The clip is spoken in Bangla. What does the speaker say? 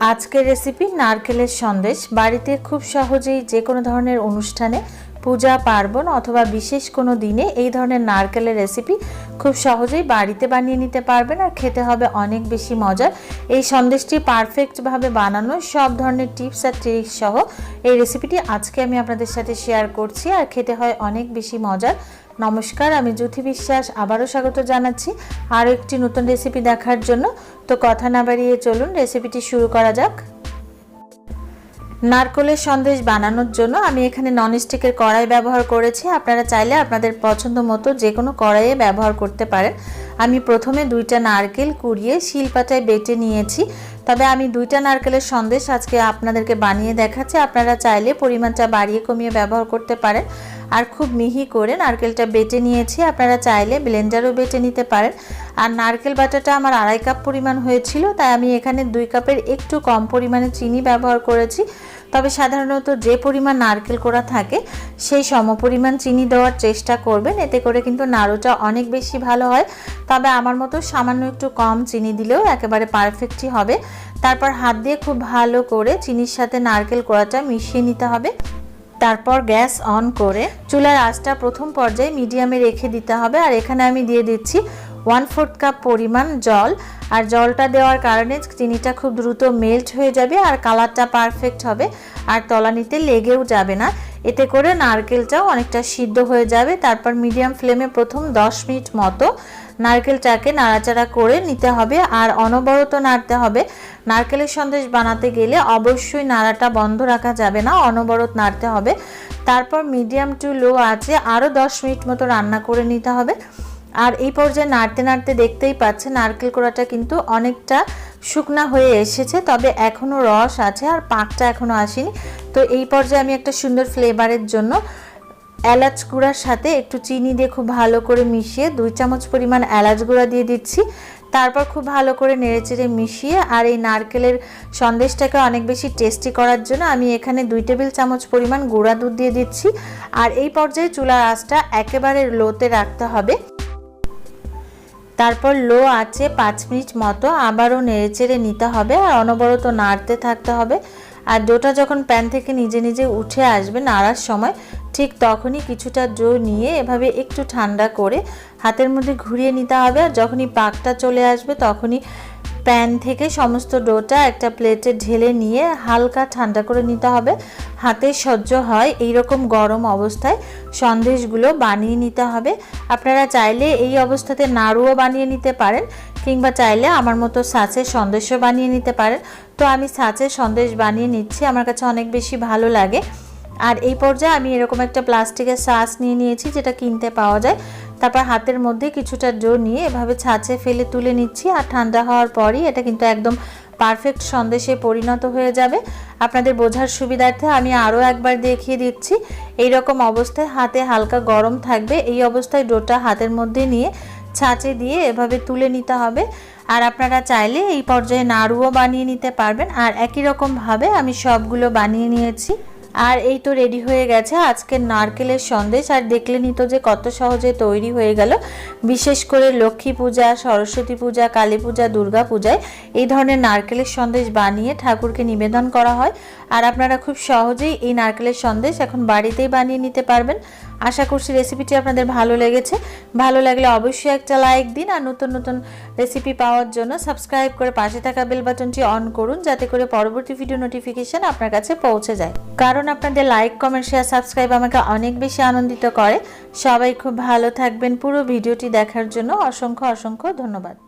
আজকের রেসিপি নারকেলের সন্দেশ। বাড়িতে খুব সহজেই যে কোনো ধরনের অনুষ্ঠানে পূজা, পার্বণ অথবা বিশেষ কোনো দিনে এই ধরনের নারকেলের রেসিপি খুব সহজেই বাড়িতে বানিয়ে নিতে পারবেন আর খেতে হবে অনেক বেশি মজার। এই সন্দেশটি পারফেক্টভাবে বানানো সব ধরনের টিপস আর ট্রিক্স সহ এই রেসিপিটি আজকে আমি আপনাদের সাথে শেয়ার করছি আর খেতে হয় অনেক বেশি মজার। নমস্কার, আমি জ্যোতি বিশ্বাস আবারও স্বাগত জানাচ্ছি আরও একটি নতুন রেসিপি দেখার জন্য। তো কথা না বাড়িয়ে চলুন রেসিপিটি শুরু করা যাক। নারকলের সন্দেশ বানানোর জন্য আমি এখানে ননস্টিকের কড়াই ব্যবহার করেছি। আপনারা চাইলে আপনাদের পছন্দ মতো যে কোনো কড়াইয়ে ব্যবহার করতে পারেন। আমি প্রথমে দুইটা নারকেল কুড়িয়ে শিলপাটায় বেটে নিয়েছি। তবে আমি দুইটা নারকেলের সন্দেশ আজকে আপনাদেরকে বানিয়ে দেখাচ্ছি। আপনারা চাইলে পরিমাণটা বাড়িয়ে কমিয়ে ব্যবহার করতে পারেন। আর খুব মিহি করে নারকেলটা বেটে নিয়েছি। আপনারা চাইলে ব্লেন্ডারও বেটে নিতে পারেন। আর নারকেল বাটাটা আমার আড়াই কাপ পরিমাণ হয়েছিল, তাই আমি এখানে দুই কাপের একটু কম পরিমাণে চিনি ব্যবহার করেছি। তবে সাধারণত যে পরিমাণ নারকেল করা থাকে, সেই সমপরিমাণ চিনি দেওয়ার চেষ্টা করবেন। এতে করে কিন্তু নাড়ুটা অনেক বেশি ভালো হয়। তবে আমার মতো সামান্য একটু কম চিনি দিলেও একেবারে পারফেক্টই হবে। তারপর হাত দিয়ে খুব ভালো করে চিনির সাথে নারকেল কোড়াটা মিশিয়ে নিতে হবে। তারপর গ্যাস অন করে চুলার আঁচটা প্রথম পর্যায়ে মিডিয়ামে রেখে দিতে হবে। আর এখানে আমি দিয়ে দিচ্ছি ওয়ান ফোর্থ কাপ পরিমাণ জল, আর জলটা দেওয়ার কারণে চিনিটা খুব দ্রুত মেল্ট হয়ে যাবে আর কালারটা পারফেক্ট হবে, আর তলানিতে লেগেও যাবে না। এতে করে নারকেলটাও অনেকটা সিদ্ধ হয়ে যাবে। তারপর মিডিয়াম ফ্লেমে প্রথম 10 মিনিট মতো নারকেলটাকে নাড়াচাড়া করে নিতে হবে, আর অনবরত নাড়তে হবে। নারকেলের সন্দেশ বানাতে গেলে অবশ্যই নাড়াটা বন্ধ রাখা যাবে না, অনবরত নাড়তে হবে। তারপর মিডিয়াম টু লো আছে আরও 10 মিনিট মতো রান্না করে নিতে হবে। আর এই পর্যায়ে নাড়তে নাড়তে দেখতেই পাচ্ছে নারকেল কোড়াটা কিন্তু অনেকটা শুকনা হয়ে এসেছে, তবে এখনও রস আছে আর পাকটা এখনও আসেনি। তো এই পর্যায়ে আমি একটা সুন্দর ফ্লেভারের জন্য এলাচ গুঁড়ার সাথে একটু চিনি দিয়ে খুব ভালো করে মিশিয়ে দুই চামচ পরিমাণ এলাচ গুঁড়া দিয়ে দিচ্ছি। তারপর খুব ভালো করে নেড়েচেড়ে মিশিয়ে আর এই নারকেলের সন্দেশটাকে অনেক বেশি টেস্টি করার জন্য আমি এখানে দুই টেবিল চামচ পরিমাণ গুঁড়া দুধ দিয়ে দিচ্ছি। আর এই পর্যায়ে চুলার আঁচটা একেবারে লোতে রাখতে হবে। তারপর লো আছে পাঁচ মিনিট মতো আবারও নেড়েচেড়ে নিতে হবে আর অনবরত নাড়তে থাকতে হবে। আর ডোটা যখন প্যান থেকে নিজে নিজে উঠে আসবে নাড়ার সময়, ঠিক তখনই কিছুটা ডো নিয়ে এভাবে একটু ঠান্ডা করে হাতের মধ্যে ঘুরিয়ে নিতে হবে। আর যখনই পাকটা চলে আসবে তখনই প্যান থেকে সমস্ত ডোটা একটা প্লেটে ঢেলে নিয়ে হালকা ঠান্ডা করে নিতে হবে। হাতে সহ্য হয় এই রকম গরম অবস্থায় সন্দেশগুলো বানিয়ে নিতে হবে। আপনারা চাইলে এই অবস্থাতে নাড়ুও বানিয়ে নিতে পারেন কিংবা চাইলে আমার মতো সাঁচের সন্দেশও বানিয়ে নিতে পারেন। তো আমি সাঁচের সন্দেশ বানিয়ে নিচ্ছি, আমার কাছে অনেক বেশি ভালো লাগে। আর এই পর্যায়ে আমি এরকম একটা প্লাস্টিকের সাস নিয়ে নিয়েছি যেটা কিনতে পাওয়া যায়। তারপর হাতের মধ্যে কিছুটা জো নিয়ে এভাবে ছাঁচে ফেলে তুলে নিচ্ছি আর ঠান্ডা হওয়ার পরই এটা কিন্তু একদম পারফেক্ট সন্দেশে পরিণত হয়ে যাবে। আপনাদের বোঝার সুবিধার্থে আমি আরও একবার দেখিয়ে দিচ্ছি এই রকম অবস্থায় হাতে হালকা গরম থাকবে, এই অবস্থায় ডোটা হাতের মধ্যে নিয়ে ছাঁচে দিয়ে এভাবে তুলে নিতে হবে। আর আপনারা চাইলে এই পর্যায়ে নাড়ুও বানিয়ে নিতে পারবেন। আর একই রকমভাবে আমি সবগুলো বানিয়ে নিয়েছি। আর এই তো রেডি হয়ে গেছে। আজকে নারকেলের সন্দেশ। আর দেখলে নিত যে কত সহজে তৈরি হয়ে গেল। বিশেষ করে লক্ষ্মী পূজা, সরস্বতী পূজা, কালী পূজা, দুর্গা পূজায় এই ধরনের নারকেলের সন্দেশ বানিয়ে ঠাকুরকে নিবেদন করা হয়। আর আপনারা খুব সহজেই এই নারকেলের সন্দেশ এখন বাড়িতেই বানিয়ে নিতে পারবেন। আশা করছি রেসিপিটি আপনাদের ভালো লেগেছে। ভালো লাগলে অবশ্যই একটা লাইক দিন আর নতুন নতুন রেসিপি পাওয়ার জন্য সাবস্ক্রাইব করে পাশে থাকা বেল বাটনটি অন করুন যাতে করে পরবর্তী ভিডিও নোটিফিকেশন আপনার কাছে পৌঁছে যায়। কারণ আপনাদের লাইক কমেন্ট শেয়ার সাবস্ক্রাইব আমাকে অনেক বেশি আনন্দিত করে। সবাই খুব ভালো থাকবেন। পুরো ভিডিওটি দেখার জন্য অসংখ্য অসংখ্য ধন্যবাদ।